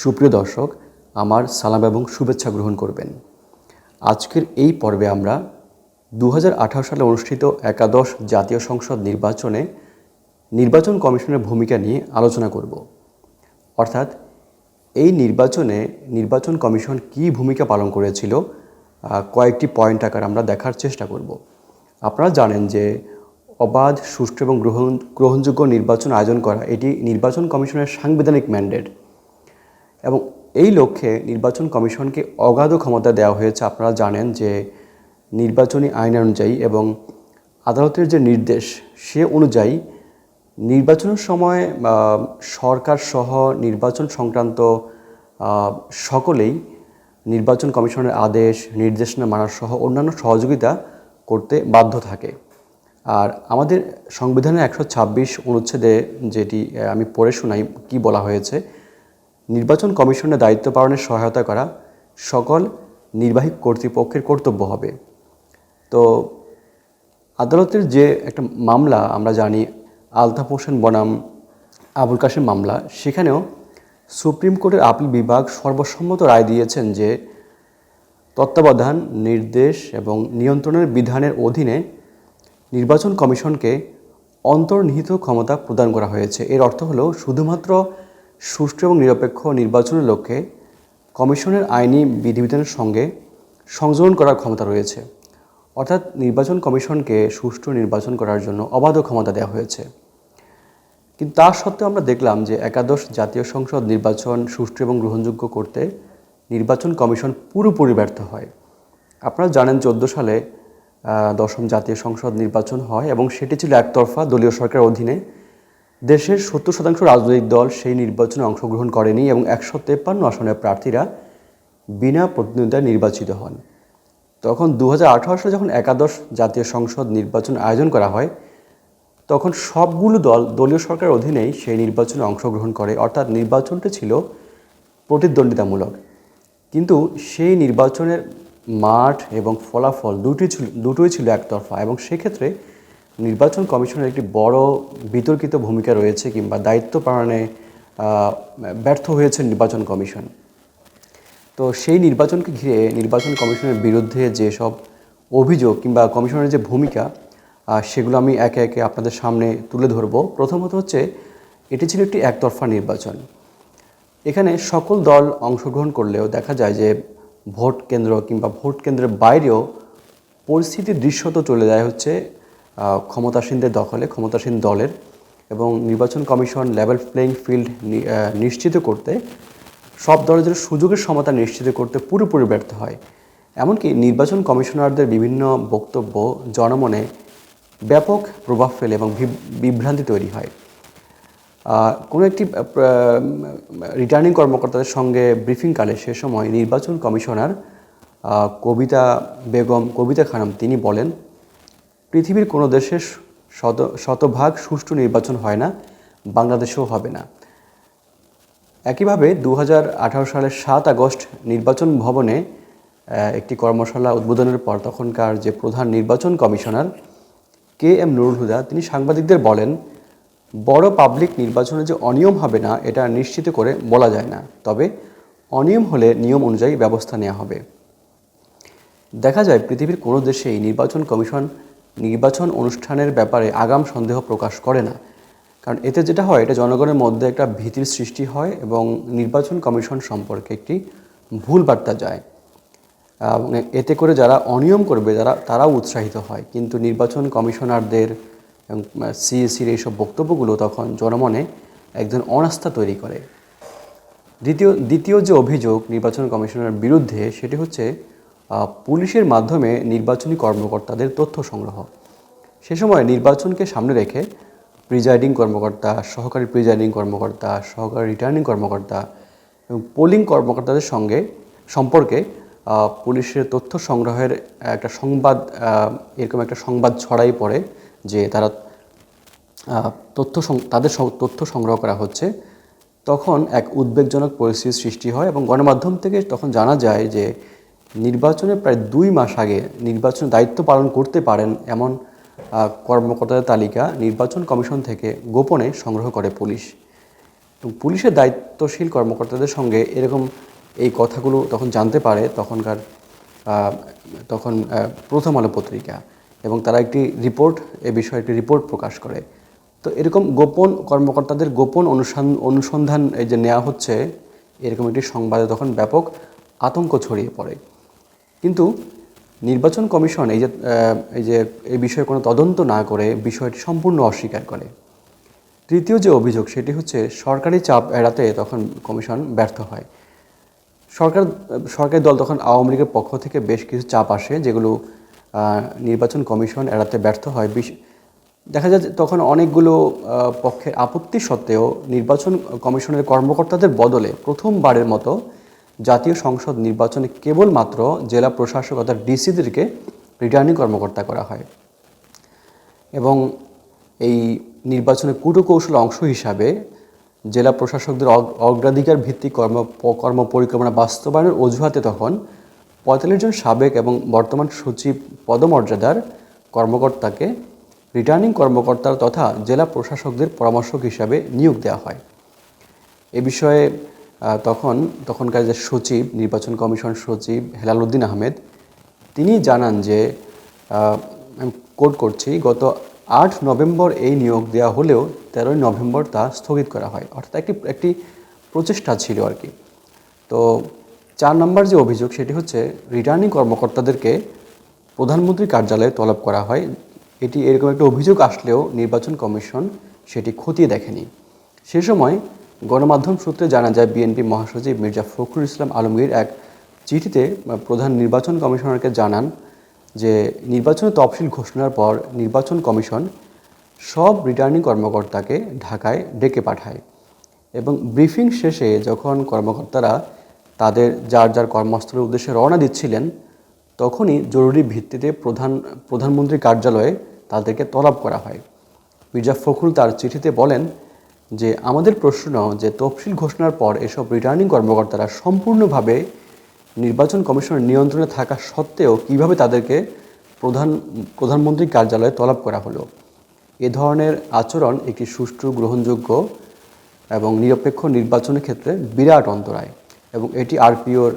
সুপ্রিয় দর্শক, আমার সালাম এবং শুভেচ্ছা গ্রহণ করবেন। আজকের এই পর্বে আমরা দু হাজার আঠারো সালে অনুষ্ঠিত একাদশ জাতীয় সংসদ নির্বাচনে নির্বাচন কমিশনের ভূমিকা নিয়ে আলোচনা করব। অর্থাৎ, এই নির্বাচনে নির্বাচন কমিশন কী ভূমিকা পালন করেছিল কয়েকটি পয়েন্ট আকার আমরা দেখার চেষ্টা করব। আপনারা জানেন যে অবাধ, সুষ্ঠু এবং গ্রহণ, গ্রহণযোগ্য নির্বাচন আয়োজন করা, এটি নির্বাচন কমিশনের সাংবিধানিক ম্যান্ডেট এবং এই লক্ষ্যে নির্বাচন কমিশনকে অগাধ ক্ষমতা দেওয়া হয়েছে। আপনারা জানেন যে নির্বাচনী আইন অনুযায়ী এবং আদালতের যে নির্দেশ, সে অনুযায়ী নির্বাচনের সময় সরকার সহ নির্বাচন সংক্রান্ত সকলেই নির্বাচন কমিশনের আদেশ নির্দেশনা মানার সহ অন্যান্য সহযোগিতা করতে বাধ্য থাকে। আর আমাদের সংবিধানের একশো ছাব্বিশ অনুচ্ছেদে যেটি আমি পড়ে শোনাই কি বলা হয়েছে নির্বাচন কমিশনের দায়িত্ব পালনে সহায়তা করা সকল নির্বাহী কর্তৃপক্ষের কর্তব্য হবে। তো আদালতের যে একটা মামলা আমরা জানি, আলতাফ হোসেন বনাম, আবুল কাশেম মামলা, সেখানেও সুপ্রিম কোর্টের আপিল বিভাগ সর্বসম্মত রায় দিয়েছেন যে তত্ত্বাবধান, নির্দেশ এবং নিয়ন্ত্রণের বিধানের অধীনে নির্বাচন কমিশনকে অন্তর্নিহিত ক্ষমতা প্রদান করা হয়েছে। এর অর্থ হলো শুধুমাত্র সুষ্ঠু এবং নিরপেক্ষ নির্বাচনের লক্ষ্যে কমিশনের আইনি বিধিবিধানের সঙ্গে সংযোজন করার ক্ষমতা রয়েছে। অর্থাৎ নির্বাচন কমিশনকে সুষ্ঠু নির্বাচন করার জন্য অবাধ ক্ষমতা দেওয়া হয়েছে। কিন্তু তা সত্ত্বেও আমরা দেখলাম যে একাদশ জাতীয় সংসদ নির্বাচন সুষ্ঠু এবং গ্রহণযোগ্য করতে নির্বাচন কমিশন পুরোপুরি ব্যর্থ হয়। আপনারা জানেন চোদ্দ সালে দশম জাতীয় সংসদ নির্বাচন হয় এবং সেটি ছিল একতরফা দলীয় সরকারের অধীনে দেশের সত্তর শতাংশ রাজনৈতিক দল সেই নির্বাচনে অংশগ্রহণ করেনি এবং একশো তেপ্পান্ন আসনের প্রার্থীরা বিনা প্রতিদ্বন্দ্বিতায় নির্বাচিত হন। তখন দু হাজার আঠারো সালে যখন একাদশ জাতীয় সংসদ নির্বাচন আয়োজন করা হয়, তখন সবগুলো দল দলীয় সরকারের অধীনেই সেই নির্বাচনে অংশগ্রহণ করে। অর্থাৎ নির্বাচনটি ছিল প্রতিদ্বন্দ্বিতামূলক। কিন্তু সেই নির্বাচনের মাঠ এবং ফলাফল দুটি ছিল, দুটোই ছিল একতরফা এবং সেক্ষেত্রে নির্বাচন কমিশনের একটি বড় বিতর্কিত ভূমিকা রয়েছে কিংবা দায়িত্ব পালনে ব্যর্থ হয়েছে নির্বাচন কমিশন। তো সেই নির্বাচনকে ঘিরে নির্বাচন কমিশনের বিরুদ্ধে যেসব অভিযোগ কিংবা কমিশনের যে ভূমিকা সেগুলো আমি একে একে আপনাদের সামনে তুলে ধরব। প্রথমত হচ্ছে, এটি ছিল একটি একতরফা নির্বাচন। এখানে সকল দল অংশগ্রহণ করলেও দেখা যায় যে ভোট কেন্দ্র কিংবা ভোট কেন্দ্রের বাইরেও পরিস্থিতির দৃশ্যত চলে যায় হচ্ছে ক্ষমতাসীনদের দখলে, ক্ষমতাসীন দলের এবং নির্বাচন কমিশন লেভেল প্লেইং ফিল্ড নিশ্চিত করতে, সব দলের জন্য সুযোগের সমতা নিশ্চিত করতে পুরোপুরি ব্যর্থ হয়। এমনকি নির্বাচন কমিশনারদের বিভিন্ন বক্তব্য, জনমনে ব্যাপক প্রভাব ফেলে এবং বিভ্রান্তি তৈরি হয়। কোনো একটি রিটার্নিং কর্মকর্তাদের সঙ্গে ব্রিফিংকালে সে সময় নির্বাচন কমিশনার কবিতা বেগম, কবিতা খানম তিনি বলেন পৃথিবীর কোনো দেশে শত, শতভাগ সুষ্ঠু নির্বাচন হয় না, বাংলাদেশেও হবে না। একইভাবে দু হাজার আঠারো সালের সাত আগস্ট নির্বাচন ভবনে একটি কর্মশালা উদ্বোধনের পর তখনকার যে প্রধান নির্বাচন commissioner K M Nurul Huda, তিনি সাংবাদিকদের বলেন, বড় পাবলিক নির্বাচনে যে অনিয়ম হবে না, এটা নিশ্চিত করে বলা যায় না। তবে অনিয়ম হলে নিয়ম অনুযায়ী ব্যবস্থা নেওয়া হবে। দেখা যায়, পৃথিবীর কোনো দেশেই নির্বাচন কমিশন নির্বাচন অনুষ্ঠানের ব্যাপারে আগাম সন্দেহ প্রকাশ করে না। কারণ এতে যেটা হয়, এটা জনগণের মধ্যে একটা ভীতির সৃষ্টি হয় এবং নির্বাচন কমিশন সম্পর্কে একটি ভুল বার্তা যায়। এতে করে যারা অনিয়ম করবে, যারা, তারাও উৎসাহিত হয়। কিন্তু নির্বাচন কমিশনারদের এবং সিএসির এইসব বক্তব্যগুলো তখন জনমনে একজন অনাস্থা তৈরি করে। দ্বিতীয় দ্বিতীয় যে অভিযোগ নির্বাচন কমিশনের বিরুদ্ধে, সেটি হচ্ছে পুলিশের মাধ্যমে নির্বাচনী কর্মকর্তাদের তথ্য সংগ্রহ। সে সময় নির্বাচনকে সামনে রেখে প্রিজাইডিং কর্মকর্তা, সহকারী প্রিজাইডিং কর্মকর্তা, সহকারী রিটার্নিং কর্মকর্তা এবং পোলিং কর্মকর্তাদের সঙ্গে সম্পর্কে পুলিশের তথ্য সংগ্রহের একটা সংবাদ এরকম একটা সংবাদ ছড়াই পড়ে যে তারা তথ্য তাদের তথ্য সংগ্রহ করা হচ্ছে। তখন এক উদ্বেগজনক পরিস্থিতির সৃষ্টি হয় এবং গণমাধ্যম থেকে তখন জানা যায় যে নির্বাচনের প্রায় দুই মাস আগে নির্বাচন দায়িত্ব পালন করতে পারেন এমন কর্মকর্তাদের তালিকা নির্বাচন কমিশন থেকে গোপনে সংগ্রহ করে পুলিশ। এবং পুলিশের দায়িত্বশীল কর্মকর্তাদের সঙ্গে এরকম এই কথাগুলো তখন জানতে পারে তখনকার তখন প্রথম আলো পত্রিকা। এবং তারা একটি রিপোর্ট, এ বিষয়ে একটি রিপোর্ট প্রকাশ করে। তো এরকম গোপন কর্মকর্তাদের গোপন অনুসন্ধান এই যে নেওয়া হচ্ছে, এরকম একটি সংবাদে তখন ব্যাপক আতঙ্ক ছড়িয়ে পড়ে। কিন্তু নির্বাচন কমিশন এই যে এই যে, এই বিষয়ে কোনো তদন্ত না করে বিষয়টি সম্পূর্ণ অস্বীকার করে। তৃতীয় যে অভিযোগ, সেটি হচ্ছে সরকারি চাপ এড়াতে তখন কমিশন ব্যর্থ হয়। সরকার, সরকারি দল তখন আওয়ামী লীগের পক্ষ থেকে বেশ কিছু চাপ আসে, যেগুলো নির্বাচন কমিশন এড়াতে ব্যর্থ হয়। দেখা যায় তখন অনেকগুলো পক্ষের আপত্তি সত্ত্বেও নির্বাচন কমিশনের কর্মকর্তাদের বদলে প্রথমবারের মতো জাতীয় সংসদ নির্বাচনে কেবলমাত্র জেলা প্রশাসক অর্থাৎ ডিসিদেরকে রিটার্নিং কর্মকর্তা করা হয়। এবং এই নির্বাচনের কূটকৌশল অংশ হিসাবে জেলা প্রশাসকদের অগ- অগ্রাধিকার ভিত্তিক কর্ম কর্ম পরিকল্পনা বাস্তবায়নের অজুহাতে তখন পঁয়তাল্লিশ জন সাবেক এবং বর্তমান সচিব পদমর্যাদার কর্মকর্তাকে রিটার্নিং কর্মকর্তা তথা জেলা প্রশাসকদের পরামর্শক হিসাবে নিয়োগ দেওয়া হয়। এ বিষয়ে তখন তখনকার যে সচিব, নির্বাচন কমিশন সচিব হেলাল উদ্দিন আহমেদ, তিনি জানান যে আমি করছি, গত আট নভেম্বর এই নিয়োগ দেওয়া হলেও তেরোই নভেম্বর তা স্থগিত করা হয়। অর্থাৎ একটি একটি প্রচেষ্টা ছিল আর কি। তো চার নম্বর যে অভিযোগ, সেটি হচ্ছে রিটার্নিং কর্মকর্তাদেরকে প্রধানমন্ত্রী কার্যালয়ে তলব করা হয়। এটি এরকম একটা অভিযোগ আসলেও নির্বাচন কমিশন সেটি খতিয়ে দেখেনি। সে সময় গণমাধ্যম সূত্রে জানা যায়, বিএনপি মহাসচিব মির্জা ফখরুল ইসলাম আলমগীর এক চিঠিতে প্রধান নির্বাচন কমিশনারকে জানান যে নির্বাচনের তফসিল ঘোষণার পর নির্বাচন কমিশন সব রিটার্নিং কর্মকর্তাকে ঢাকায় ডেকে পাঠায় এবং ব্রিফিং শেষে যখন কর্মকর্তারা তাদের যার যার কর্মস্থলের উদ্দেশ্যে রওনা দিচ্ছিলেন, তখনই জরুরি ভিত্তিতে প্রধান প্রধানমন্ত্রী কার্যালয়ে তাদেরকে তলব করা হয়। মির্জা ফখরুল তার চিঠিতে বলেন যে আমাদের প্রশ্ন যে তফসিল ঘোষণার পর এসব রিটার্নিং কর্মকর্তারা সম্পূর্ণভাবে নির্বাচন কমিশনের নিয়ন্ত্রণে থাকা সত্ত্বেও কীভাবে তাদেরকে প্রধান প্রধানমন্ত্রীর কার্যালয়ে তলব করা হলো? এ ধরনের আচরণ একটি সুষ্ঠু, গ্রহণযোগ্য এবং নিরপেক্ষ নির্বাচনের ক্ষেত্রে বিরাট অন্তরায় এবং এটি আরপিওর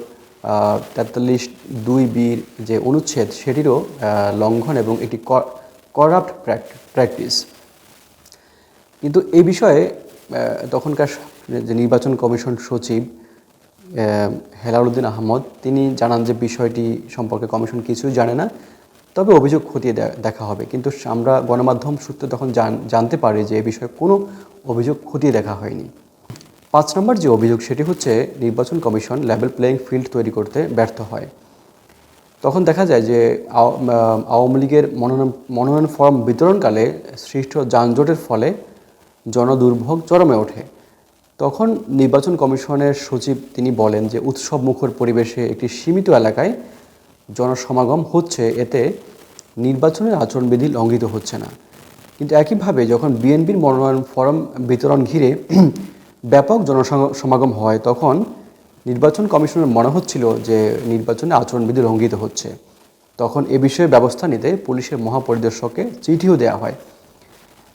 তেতাল্লিশ দুই বির যে অনুচ্ছেদ সেটিরও লঙ্ঘন এবং একটি করাপ্ট প্র্যাকটিস কিন্তু এই বিষয়ে তখনকার যে নির্বাচন কমিশন সচিব হেলালুদ্দিন আহমদ, তিনি জানান যে বিষয়টি সম্পর্কে কমিশন কিছুই জানে না, তবে অভিযোগ খতিয়ে দেখা হবে। কিন্তু আমরা গণমাধ্যম সূত্রে তখন জান- জানতে পারি যে এ বিষয়ে কোনো অভিযোগ খতিয়ে দেখা হয়নি। পাঁচ নম্বর যে অভিযোগ, সেটি হচ্ছে নির্বাচন কমিশন লেভেল প্লেয়িং ফিল্ড তৈরি করতে ব্যর্থ হয়। তখন দেখা যায় যে আওয়ামী লীগের মনোনয়ন মনোনয়ন ফর্ম বিতরণকালে সৃষ্ট যানজটের ফলে জনদুর্ভোগ চরমে ওঠে। তখন নির্বাচন কমিশনের সচিব তিনি বলেন যে উৎসব মুখর পরিবেশে একটি সীমিত এলাকায় জনসমাগম হচ্ছে, এতে নির্বাচনের আচরণবিধি লঙ্ঘিত হচ্ছে না। কিন্তু একইভাবে যখন বিএনপির মনোনয়ন ফরম বিতরণ ঘিরে ব্যাপক জনসমাগম হয়, তখন নির্বাচন কমিশনের মনে হচ্ছিল যে নির্বাচনে আচরণবিধি লঙ্ঘিত হচ্ছে। তখন এ বিষয়ে ব্যবস্থা নিতে পুলিশের মহাপরিদর্শককে চিঠিও দেওয়া হয়।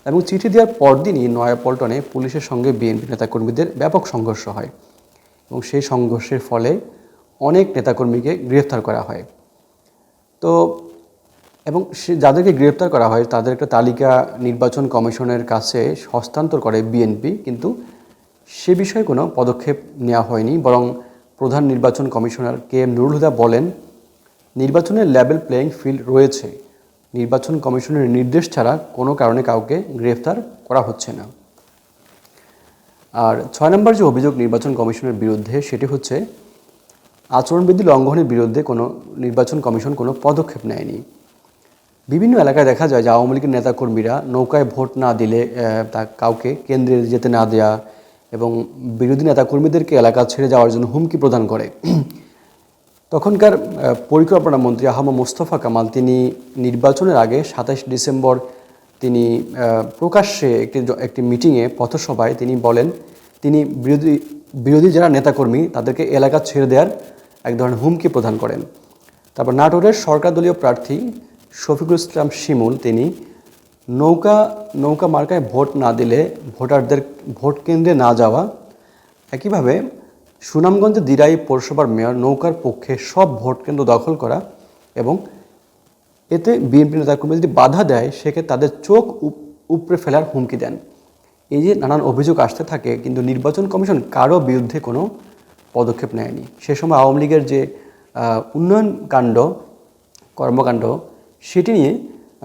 এবং চিঠি দেওয়ার পরদিনই নয়াপল্টনে পুলিশের সঙ্গে বিএনপি নেতাকর্মীদের ব্যাপক সংঘর্ষ হয় এবং সেই সংঘর্ষের ফলে অনেক নেতাকর্মীকে গ্রেফতার করা হয়। তো এবং সে যাদেরকে গ্রেপ্তার করা হয়, তাদের একটা তালিকা নির্বাচন কমিশনের কাছে হস্তান্তর করে বিএনপি, কিন্তু সে বিষয়ে কোনো পদক্ষেপ নেওয়া হয়নি। বরং প্রধান নির্বাচন commissioner K M Nurul Huda বলেন, নির্বাচনের লেভেল প্লেয়িং ফিল্ড রয়েছে। নির্বাচন কমিশনের নির্দেশ ছাড়া কোনো কারণে কাউকে গ্রেফতার করা হচ্ছে না। আর ছয় নম্বর যে অভিযোগ নির্বাচন কমিশনের বিরুদ্ধে, সেটি হচ্ছে আচরণবিধি লঙ্ঘনের বিরুদ্ধে কোনো নির্বাচন কমিশন কোনো পদক্ষেপ নেয়নি। বিভিন্ন এলাকায় দেখা যায় যে আওয়ামী লীগের নেতাকর্মীরা নৌকায় ভোট না দিলে তা কাউকে কেন্দ্রে যেতে না দেয়া এবং বিরোধী নেতাকর্মীদেরকে এলাকা ছেড়ে যাওয়ার জন্য হুমকি প্রদান করে। তখনকার পরিকল্পনা মন্ত্রী আহমদ মোস্তফা কামাল, তিনি নির্বাচনের আগে সাতাশ ডিসেম্বর তিনি প্রকাশ্যে একটি একটি মিটিংয়ে, পথসভায় তিনি বলেন, তিনি বিরোধী বিরোধী যারা নেতাকর্মী, তাদেরকে এলাকা ছেড়ে দেওয়ার এক ধরনের হুমকি প্রদান করেন। তারপর নাটোরের সরকার দলীয় প্রার্থী শফিকুল ইসলাম শিমুল, তিনি নৌকা নৌকা মার্কায় ভোট না দিলে ভোটারদের, ভোট কেন্দ্রে না যাওয়া, একইভাবে সুনামগঞ্জে দিরাই পৌরসভার মেয়র নৌকার পক্ষে সব ভোট কেন্দ্র দখল করা এবং এতে বিএনপি নেতাকর্মী যদি বাধা দেয়, সেক্ষেত্রে তাদের চোখ উপ- উপড়ে ফেলার হুমকি দেন। এই যে নানান অভিযোগ আসতে থাকে, কিন্তু নির্বাচন কমিশন কারও বিরুদ্ধে কোনো পদক্ষেপ নেয়নি। সে সময় আওয়ামী লীগের যে উন্নয়ন কাণ্ড, কর্মকাণ্ড, সেটি নিয়ে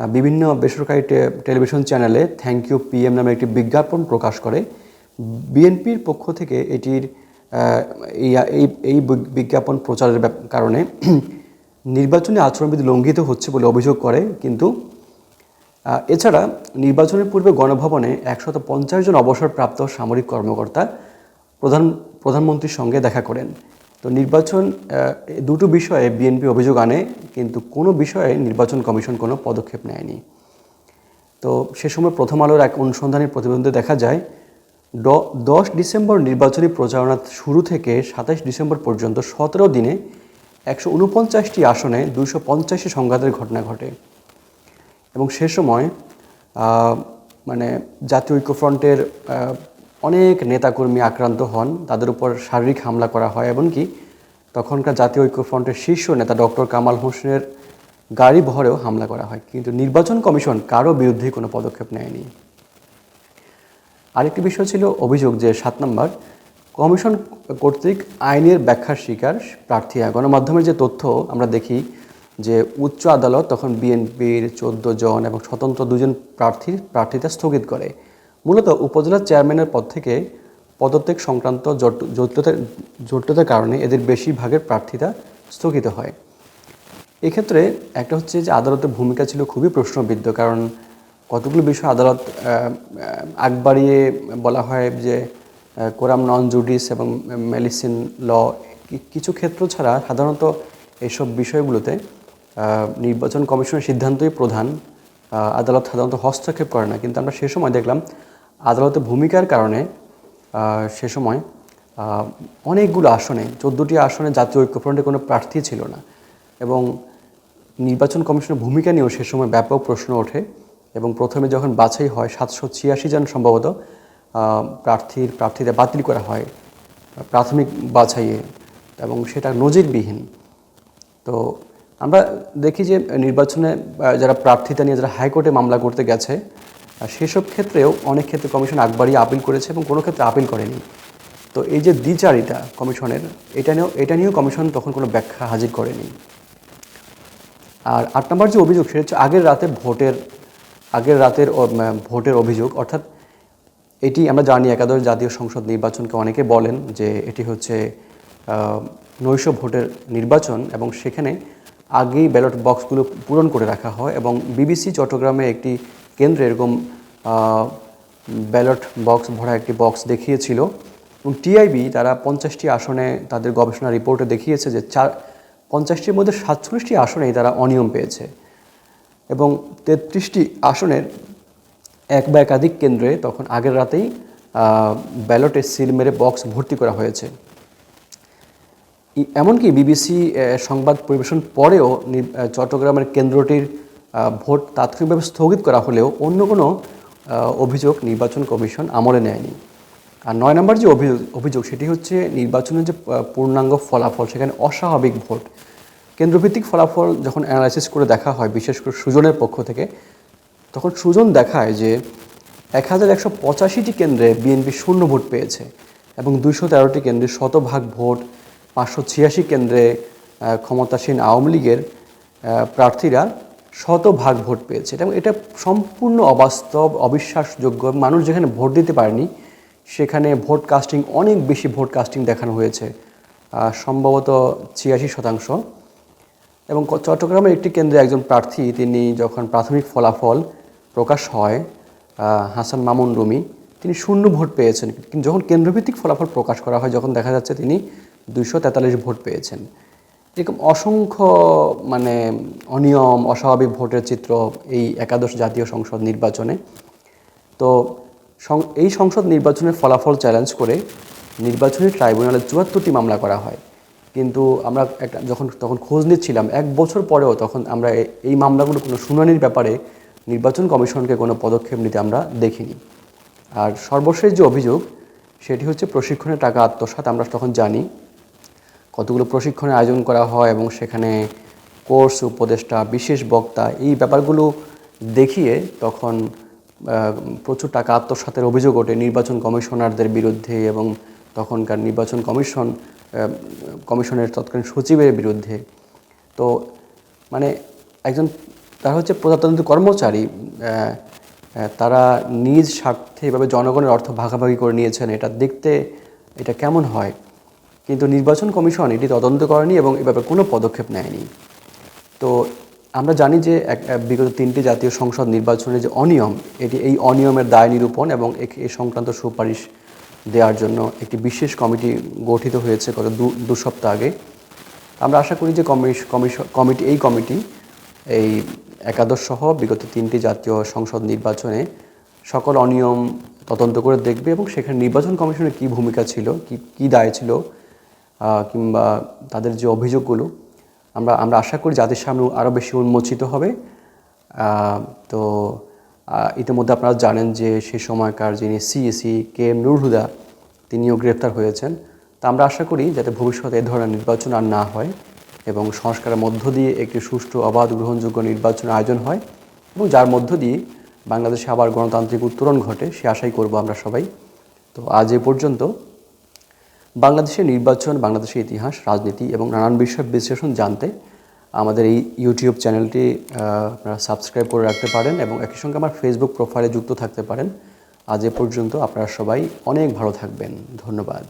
বিভিন্ন বেসরকারি টেলিভিশন চ্যানেলে থ্যাংক ইউ পিএম নামে একটি বিজ্ঞাপন প্রকাশ করে। বিএনপির পক্ষ থেকে এটির এই, এই- বিজ্ঞাপন প্রচারের কারণে নির্বাচনী আচরণবিধি লঙ্ঘিত হচ্ছে বলে অভিযোগ করে, কিন্তু এছাড়া নির্বাচনের পূর্বে গণভবনে একশত পঞ্চাশ জন অবসরপ্রাপ্ত সামরিক কর্মকর্তা প্রধান, প্রধানমন্ত্রীর সঙ্গে দেখা করেন। তো নির্বাচন দুটো বিষয়ে বিএনপি অভিযোগ আনে, কিন্তু কোনো বিষয়ে নির্বাচন কমিশন কোনো পদক্ষেপ নেয়নি। তো সে সময় প্রথম আলোর এক অনুসন্ধানী প্রতিবেদনে দেখা যায় দশ ডিসেম্বর নির্বাচনী প্রচারণা শুরু থেকে সাতাশ ডিসেম্বর পর্যন্ত সতেরো দিনে একশো উনপঞ্চাশটি আসনে দুশো পঞ্চাশটি সংঘাতের ঘটনা ঘটে। এবং সে সময় মানে জাতীয় ঐক্যফ্রন্টের অনেক নেতাকর্মী আক্রান্ত হন। তাদের উপর শারীরিক হামলা করা হয় এমনকি তখনকার জাতীয় ঐক্যফ্রন্টের শীর্ষ নেতা ডক্টর কামাল হোসেনের গাড়ি বহরেও হামলা করা হয়। কিন্তু নির্বাচন কমিশন কারও বিরুদ্ধে কোনো পদক্ষেপ নেয়নি। আরেকটি বিষয় ছিল অভিযোগ যে সাত নম্বর, কমিশন কর্তৃক আইনের ব্যাখ্যার শিকার প্রার্থীরা গণমাধ্যমের যে তথ্য আমরা দেখি যে উচ্চ আদালত তখন বিএনপির চোদ্দ জন এবং স্বতন্ত্র দুজন প্রার্থীর প্রার্থিতা স্থগিত করে। মূলত উপজেলা চেয়ারম্যানের পদ থেকে পদত্যাগ সংক্রান্ত জট- জটিলতার জটিলতার কারণে এদের বেশিরভাগের প্রার্থিতা স্থগিত হয়। এক্ষেত্রে একটা হচ্ছে যে আদালতের ভূমিকা ছিল খুবই প্রশ্নবিদ্ধ, কারণ কতগুলো বিষয় আদালত আগ বাড়িয়ে বলা হয় যে কোরাম নন জুডিস এবং মেডিসিন ল কিছু ক্ষেত্র ছাড়া সাধারণত এইসব বিষয়গুলোতে নির্বাচন কমিশনের সিদ্ধান্তই প্রধান। আদালত সাধারণত হস্তক্ষেপ করে না, কিন্তু আমরা সে সময় দেখলাম আদালতের ভূমিকার কারণে সে সময় অনেকগুলো আসনে, চোদ্দোটি আসনে জাতীয় ঐক্যফ্রন্টে কোনো প্রার্থী ছিল না এবং নির্বাচন কমিশনের ভূমিকা নিয়েও সে সময় ব্যাপক প্রশ্ন ওঠে। এবং প্রথমে যখন বাছাই হয়, সাতশো ছিয়াশি জন সম্ভবত প্রার্থীর প্রার্থীদের বাতিল করা হয়, প্রাথমিক বাছাইয়ে এবং সেটা নজিরবিহীন। তো আমরা দেখি যে নির্বাচনে যারা প্রার্থীতা নিয়ে যারা হাইকোর্টে মামলা করতে গেছে সেসব ক্ষেত্রেও অনেক ক্ষেত্রে কমিশন আগবাড়িয়ে আপিল করেছে এবং কোনো ক্ষেত্রে আপিল করেনি। তো এই যে দ্বিচারিতা কমিশনের, এটা নিয়েও এটা নিয়েও কমিশন তখন কোনো ব্যাখ্যা হাজির করেনি। আর আট নম্বর যে অভিযোগ, সেটা হচ্ছে আগের রাতে ভোটের আগের রাতের ভোটের অভিযোগ, অর্থাৎ এটি আমরা জানি একাদশ জাতীয় সংসদ নির্বাচনকে অনেকে বলেন যে এটি হচ্ছে নৈশ ভোটের নির্বাচন এবং সেখানে আগেই ব্যালট বক্সগুলো পূরণ করে রাখা হয় এবং বিবিসি চট্টগ্রামে একটি কেন্দ্রে এরকম ব্যালট বক্স ভরা একটি বক্স দেখিয়েছিল। এবং টিআইবি তারা পঞ্চাশটি আসনে তাদের গবেষণা রিপোর্টে দেখিয়েছে যে চার, পঞ্চাশটির মধ্যে সাতচল্লিশটি আসনেই তারা অনিয়ম পেয়েছে। এবং তেত্রিশটি আসনের এক বা একাধিক কেন্দ্রে তখন আগের রাতেই ব্যালটে সিল মেরে বক্স ভর্তি করা হয়েছে। এমনকি বিবিসি সংবাদ পরিবেশন পরেও চট্টগ্রামের কেন্দ্রটির ভোট তাৎক্ষণিকভাবে স্থগিত করা হলেও অন্য কোনো অভিযোগ নির্বাচন কমিশন আমলে নেয়নি। আর নয় নম্বর যে অভিযোগ সেটি হচ্ছে নির্বাচনের যে পূর্ণাঙ্গ ফলাফল, সেখানে অস্বাভাবিক ভোট। কেন্দ্রভিত্তিক ফলাফল যখন অ্যানালাইসিস করে দেখা হয়, বিশেষ করে সুজনের পক্ষ থেকে, তখন সুজন দেখায় যে এক হাজার একশো পঁচাশিটি কেন্দ্রে বিএনপি শূন্য ভোট পেয়েছে এবং দুইশো তেরোটি কেন্দ্রে শতভাগ ভোট, পাঁচশো ছিয়াশি কেন্দ্রে ক্ষমতাসীন আওয়ামী লীগের প্রার্থীরা শতভাগ ভোট পেয়েছে। এবং এটা সম্পূর্ণ অবাস্তব, অবিশ্বাসযোগ্য মানুষ যেখানে ভোট দিতে পারেনি, সেখানে ভোট কাস্টিং অনেক বেশি ভোট কাস্টিং দেখানো হয়েছে। সম্ভবত ছিয়াশি শতাংশ। এবং চট্টগ্রামের একটি কেন্দ্রে একজন প্রার্থী, তিনি যখন প্রাথমিক ফলাফল প্রকাশ হয় হাসান মামুন রুমি, তিনি শূন্য ভোট পেয়েছেন। কিন্তু যখন কেন্দ্রভিত্তিক ফলাফল প্রকাশ করা হয়, যখন দেখা যাচ্ছে তিনি দুইশো তেতাল্লিশ ভোট পেয়েছেন। এরকম অসংখ্য মানে অনিয়ম, অস্বাভাবিক ভোটের চিত্র এই একাদশ জাতীয় সংসদ নির্বাচনে। তো এই সংসদ নির্বাচনের ফলাফল চ্যালেঞ্জ করে নির্বাচনী ট্রাইব্যুনালে চুয়াত্তরটি মামলা করা হয়। কিন্তু আমরা একটা যখন, তখন খোঁজ নিচ্ছিলাম, এক বছর পরেও তখন আমরা এই মামলাগুলো কোনো শুনানির ব্যাপারে নির্বাচন কমিশনকে কোনো পদক্ষেপ নিতে আমরা দেখিনি। আর সর্বশেষ যে অভিযোগ, সেটি হচ্ছে প্রশিক্ষণের টাকা আত্মসাত আমরা তখন জানি। কতগুলো প্রশিক্ষণের আয়োজন করা হয় এবং সেখানে কোর্স, উপদেষ্টা, বিশেষ বক্তা, এই ব্যাপারগুলো দেখিয়ে তখন প্রচুর টাকা আত্মসাতের অভিযোগ ওঠে নির্বাচন কমিশনারদের বিরুদ্ধে এবং তখনকার নির্বাচন কমিশন কমিশনের তৎকালীন সচিবের বিরুদ্ধে। তো মানে একজন তারা হচ্ছে প্রজাতন্ত্রী কর্মচারী তারা নিজ স্বার্থে এভাবে জনগণের অর্থ ভাগাভাগি করে নিয়েছেন, এটা দেখতে এটা কেমন হয়? কিন্তু নির্বাচন কমিশন এটি তদন্ত করেনি এবং এ ব্যাপারে কোনো পদক্ষেপ নেয়নি। তো আমরা জানি যে এক বিগত তিনটি জাতীয় সংসদ নির্বাচনের যে অনিয়ম, এটি এই অনিয়মের দায় নিরূপণ এবং এ সংক্রান্ত সুপারিশ দেওয়ার জন্য একটি বিশেষ কমিটি গঠিত হয়েছে গত দু সপ্তাহ আগে। আমরা আশা করি যে কমিটি, এই কমিটি, এই একাদশ সহ বিগত তিনটি জাতীয় সংসদ নির্বাচনে সকল অনিয়ম তদন্ত করে দেখবে এবং সেখানে নির্বাচন কমিশনের কী ভূমিকা ছিল, কি, কী দায় ছিল কিংবা তাদের যে অভিযোগগুলো, আমরা আমরা আশা করি যাদের সামনে আরও বেশি উন্মোচিত হবে। তো ইতিমধ্যে আপনারা জানেন যে সে সময়কার যিনি CEC K M Nur Huda তিনিও গ্রেপ্তার হয়েছেন। তা আমরা আশা করি যাতে ভবিষ্যতে এ ধরনের নির্বাচন আর না হয় এবং সংস্কারের মধ্য দিয়ে একটি সুষ্ঠু, অবাধ, গ্রহণযোগ্য নির্বাচন আয়োজন হয় এবং যার মধ্য দিয়ে বাংলাদেশে আবার গণতান্ত্রিক উত্তরণ ঘটে, সে আশাই করব আমরা সবাই। তো আজ এ পর্যন্ত বাংলাদেশের নির্বাচন, বাংলাদেশের ইতিহাস, রাজনীতি এবং নানান বিষয় বিশ্লেষণ জানতে আমাদের এই ইউটিউব চ্যানেলটি আপনারা সাবস্ক্রাইব করে রাখতে পারেন এবং একই সঙ্গে আমার ফেসবুক প্রোফাইলে যুক্ত থাকতে পারেন। আজ এ পর্যন্ত আপনারা সবাই অনেক ভালো থাকবেন। ধন্যবাদ।